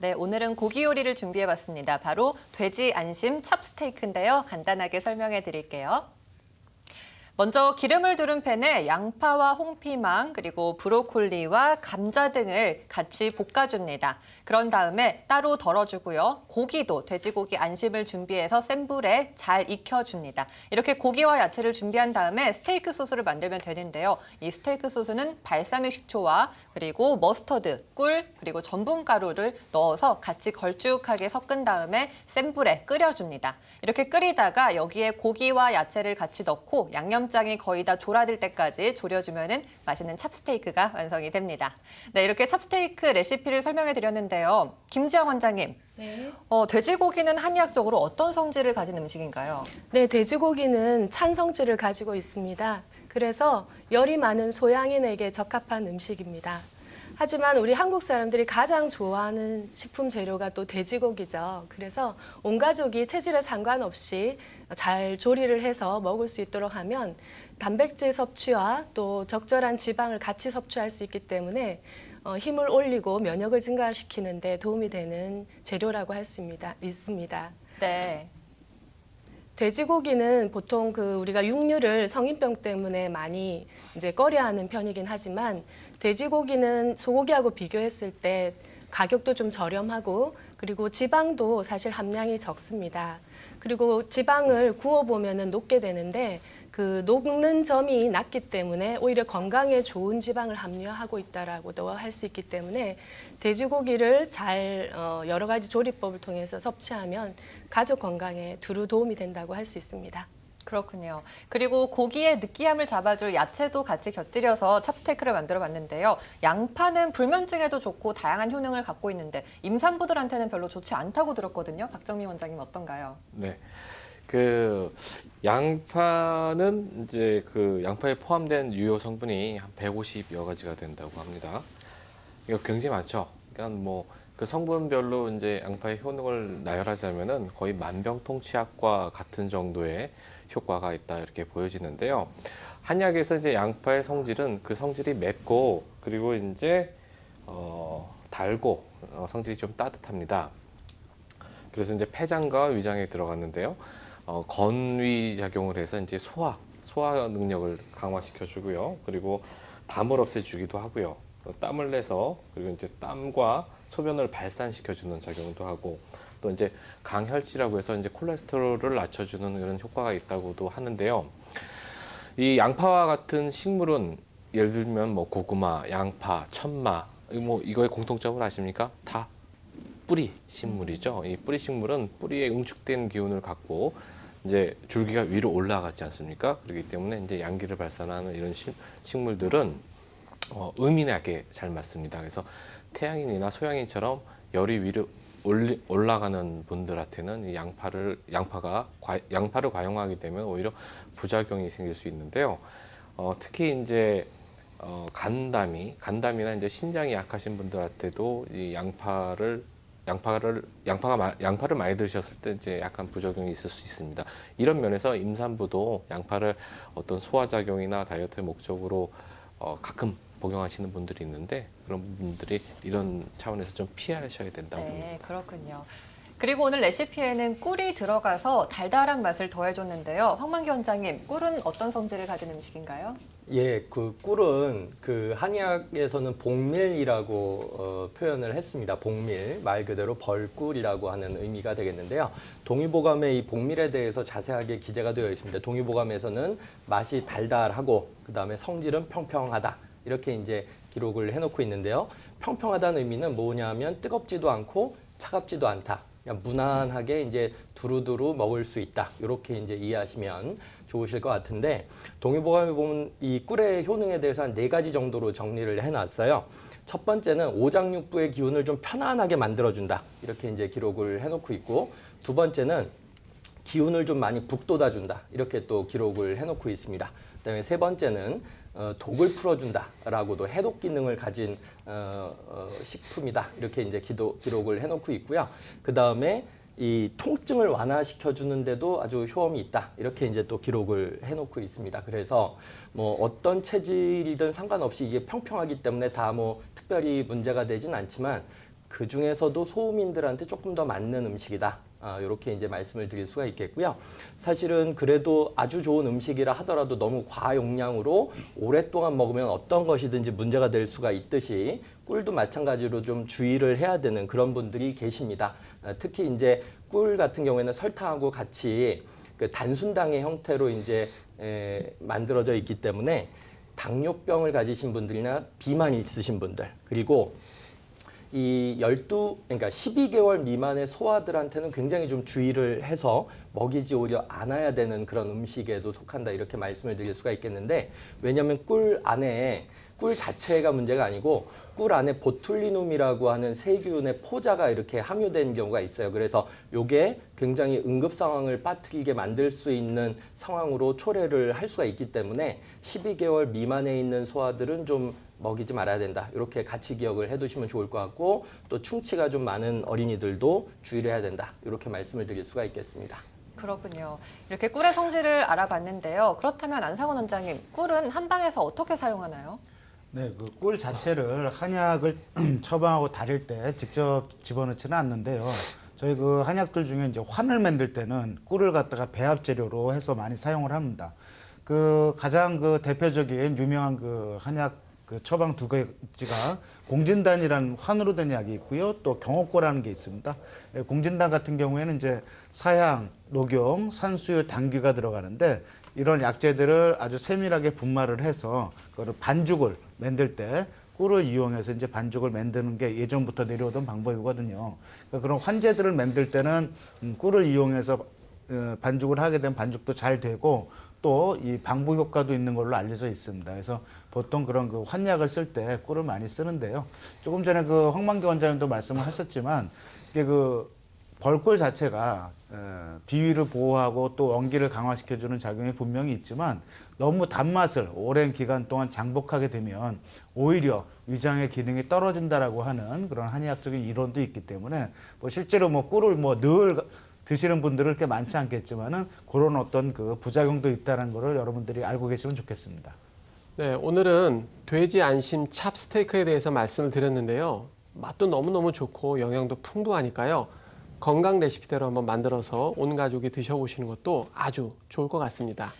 네, 오늘은 고기 요리를 준비해 봤습니다. 바로 돼지 안심 찹스테이크인데요. 간단하게 설명해 드릴게요. 먼저 기름을 두른 팬에 양파와 홍피망 그리고 브로콜리와 감자 등을 같이 볶아줍니다. 그런 다음에 따로 덜어주고요. 고기도 돼지고기 안심을 준비해서 센 불에 잘 익혀줍니다. 이렇게 고기와 야채를 준비한 다음에 스테이크 소스를 만들면 되는데요. 이 스테이크 소스는 발사믹 식초와 그리고 머스터드, 꿀 그리고 전분 가루를 넣어서 같이 걸쭉하게 섞은 다음에 센 불에 끓여줍니다. 이렇게 끓이다가 여기에 고기와 야채를 같이 넣고 양념 장이 거의 다 졸아들 때까지 졸여주면은 맛있는 찹스테이크가 완성이 됩니다. 네, 이렇게 찹스테이크 레시피를 설명해 드렸는데요. 김지영 원장님, 네. 어, 돼지고기는 한의학적으로 어떤 성질을 가진 음식인가요? 네, 돼지고기는 찬 성질을 가지고 있습니다. 그래서 열이 많은 소양인에게 적합한 음식입니다. 하지만 우리 한국 사람들이 가장 좋아하는 식품 재료가 또 돼지고기죠. 그래서 온 가족이 체질에 상관없이 잘 조리를 해서 먹을 수 있도록 하면 단백질 섭취와 또 적절한 지방을 같이 섭취할 수 있기 때문에 어, 힘을 올리고 면역을 증가시키는 데 도움이 되는 재료라고 할 수 있습니다. 네. 돼지고기는 보통 그 우리가 육류를 성인병 때문에 많이 이제 꺼려하는 편이긴 하지만 돼지고기는 소고기하고 비교했을 때 가격도 좀 저렴하고 그리고 지방도 사실 함량이 적습니다. 그리고 지방을 구워 보면은 녹게 되는데 그 녹는 점이 낮기 때문에 오히려 건강에 좋은 지방을 함유하고 있다라고도 할 수 있기 때문에 돼지고기를 잘 어, 여러 가지 조리법을 통해서 섭취하면 가족 건강에 두루 도움이 된다고 할 수 있습니다. 그렇군요. 그리고 고기의 느끼함을 잡아줄 야채도 같이 곁들여서 찹스테이크를 만들어 봤는데요. 양파는 불면증에도 좋고 다양한 효능을 갖고 있는데 임산부들한테는 별로 좋지 않다고 들었거든요. 박정미 원장님 어떤가요? 네. 그 양파는 이제 그 양파에 포함된 유효 성분이 한 150여 가지가 된다고 합니다. 이거 굉장히 많죠. 그러니까 뭐 그 성분별로 이제 양파의 효능을 나열하자면은 거의 만병통치약과 같은 정도의 효과가 있다 이렇게 보여지는데요. 한약에서 이제 양파의 성질은 그 성질이 맵고 그리고 이제 어 달고 어 성질이 좀 따뜻합니다. 그래서 이제 폐장과 위장에 들어갔는데요. 어, 건위 작용을 해서 이제 소화, 소화 능력을 강화시켜 주고요. 그리고 담을 없애주기도 하고요. 또 땀을 내서 그리고 이제 땀과 소변을 발산시켜 주는 작용도 하고 또 이제 강혈지라고 해서 이제 콜레스테롤을 낮춰주는 이런 효과가 있다고도 하는데요. 이 양파와 같은 식물은 예를 들면 뭐 고구마, 양파, 천마, 뭐 이거의 공통점을 아십니까? 다 뿌리 식물이죠. 이 뿌리 식물은 뿌리에 응축된 기운을 갖고 이제 줄기가 위로 올라가지 않습니까? 그렇기 때문에 이제 양기를 발산하는 이런 식, 식물들은 어, 의민하게 잘 맞습니다. 그래서 태양인이나 소양인처럼 열이 위로 올리, 올라가는 분들한테는 이 양파를 양파가 과, 양파를 과용하게 되면 오히려 부작용이 생길 수 있는데요. 어, 특히 이제 어, 간담이 간담이나 이제 신장이 약하신 분들한테도 이 양파를 양파를 양파가 마- 양파를 많이 드셨을 때 이제 약간 부작용이 있을 수 있습니다. 이런 면에서 임산부도 양파를 어떤 소화 작용이나 다이어트 목적으로 어, 가끔 복용하시는 분들이 있는데 그런 분들이 이런 차원에서 좀 피하셔야 된다고 봅니다. 네, 그렇군요. 그리고 오늘 레시피에는 꿀이 들어가서 달달한 맛을 더해줬는데요. 황만기 원장님, 꿀은 어떤 성질을 가진 음식인가요? 예, 그 꿀은 그 한의학에서는 복밀이라고 어, 표현을 했습니다. 복밀 말 그대로 벌꿀이라고 하는 의미가 되겠는데요. 동의보감에 이 복밀에 대해서 자세하게 기재가 되어 있습니다. 동의보감에서는 맛이 달달하고 그 다음에 성질은 평평하다 이렇게 이제 기록을 해놓고 있는데요. 평평하다는 의미는 뭐냐면 뜨겁지도 않고 차갑지도 않다. 그냥 무난하게 이제 두루두루 먹을 수 있다. 이렇게 이제 이해하시면 좋으실 것 같은데 동의보감에 보면 이 꿀의 효능에 대해서 한 네 가지 정도로 정리를 해놨어요. 첫 번째는 오장육부의 기운을 좀 편안하게 만들어준다. 이렇게 이제 기록을 해놓고 있고 두 번째는 기운을 좀 많이 북돋아준다. 이렇게 또 기록을 해놓고 있습니다. 그다음에 세 번째는 어, 독을 풀어준다라고도 해독 기능을 가진 어, 어, 식품이다. 이렇게 이제 기도, 기록을 해놓고 있고요. 그 다음에 이 통증을 완화시켜 주는데도 아주 효험이 있다. 이렇게 이제 또 기록을 해놓고 있습니다. 그래서 뭐 어떤 체질이든 상관없이 이게 평평하기 때문에 다 뭐 특별히 문제가 되진 않지만 그 중에서도 소음인들한테 조금 더 맞는 음식이다. 아, 이렇게 이제 말씀을 드릴 수가 있겠고요. 사실은 그래도 아주 좋은 음식이라 하더라도 너무 과용량으로 오랫동안 먹으면 어떤 것이든지 문제가 될 수가 있듯이 꿀도 마찬가지로 좀 주의를 해야 되는 그런 분들이 계십니다. 아, 특히 이제 꿀 같은 경우에는 설탕하고 같이 그 단순당의 형태로 이제 에, 만들어져 있기 때문에 당뇨병을 가지신 분들이나 비만이 있으신 분들 그리고 이 12, 그러니까 12개월 미만의 소아들한테는 굉장히 좀 주의를 해서 먹이지 오히려 않아야 되는 그런 음식에도 속한다 이렇게 말씀을 드릴 수가 있겠는데 왜냐하면 꿀 안에 꿀 자체가 문제가 아니고 꿀 안에 보툴리눔이라고 하는 세균의 포자가 이렇게 함유된 경우가 있어요. 그래서 요게 굉장히 응급 상황을 빠뜨리게 만들 수 있는 상황으로 초래를 할 수가 있기 때문에 12개월 미만에 있는 소아들은 좀 먹이지 말아야 된다. 이렇게 같이 기억을 해두시면 좋을 것 같고 또 충치가 좀 많은 어린이들도 주의를 해야 된다. 이렇게 말씀을 드릴 수가 있겠습니다. 그렇군요. 이렇게 꿀의 성질을 알아봤는데요. 그렇다면 안상원 원장님, 꿀은 한방에서 어떻게 사용하나요? 네, 그 꿀 자체를 한약을 처방하고 다릴 때 직접 집어넣지는 않는데요. 저희 그 한약들 중에 이제 환을 만들 때는 꿀을 갖다가 배합 재료로 해서 많이 사용을 합니다. 그 가장 그 대표적인 유명한 그 한약 그 처방 두 가지가 공진단이라는 환으로 된 약이 있고요. 또 경옥고라는 게 있습니다. 예, 공진단 같은 경우에는 이제 사향, 녹용, 산수유, 당귀가 들어가는데 이런 약재들을 아주 세밀하게 분말을 해서 그거를 반죽을 만들 때 꿀을 이용해서 이제 반죽을 만드는 게 예전부터 내려오던 방법이거든요. 그러니까 그런 환제들을 만들 때는 음, 꿀을 이용해서 어, 반죽을 하게 되면 반죽도 잘 되고 또 이 방부 효과도 있는 걸로 알려져 있습니다. 그래서 보통 그런 그 환약을 쓸 때 꿀을 많이 쓰는데요. 조금 전에 그 황만기 원장님도 말씀을 하셨지만 이게 그 벌꿀 자체가 어, 비위를 보호하고 또 원기를 강화시켜주는 작용이 분명히 있지만 너무 단맛을 오랜 기간 동안 장복하게 되면 오히려 위장의 기능이 떨어진다라고 하는 그런 한의학적인 이론도 있기 때문에 뭐 실제로 뭐 꿀을 뭐늘 드시는 분들은 그렇게 많지 않겠지만은 그런 어떤 그 부작용도 있다는 거를 여러분들이 알고 계시면 좋겠습니다. 네, 오늘은 돼지 안심 찹 스테이크에 대해서 말씀을 드렸는데요. 맛도 너무너무 좋고 영양도 풍부하니까요. 건강 레시피대로 한번 만들어서 온 가족이 드셔보시는 것도 아주 좋을 것 같습니다.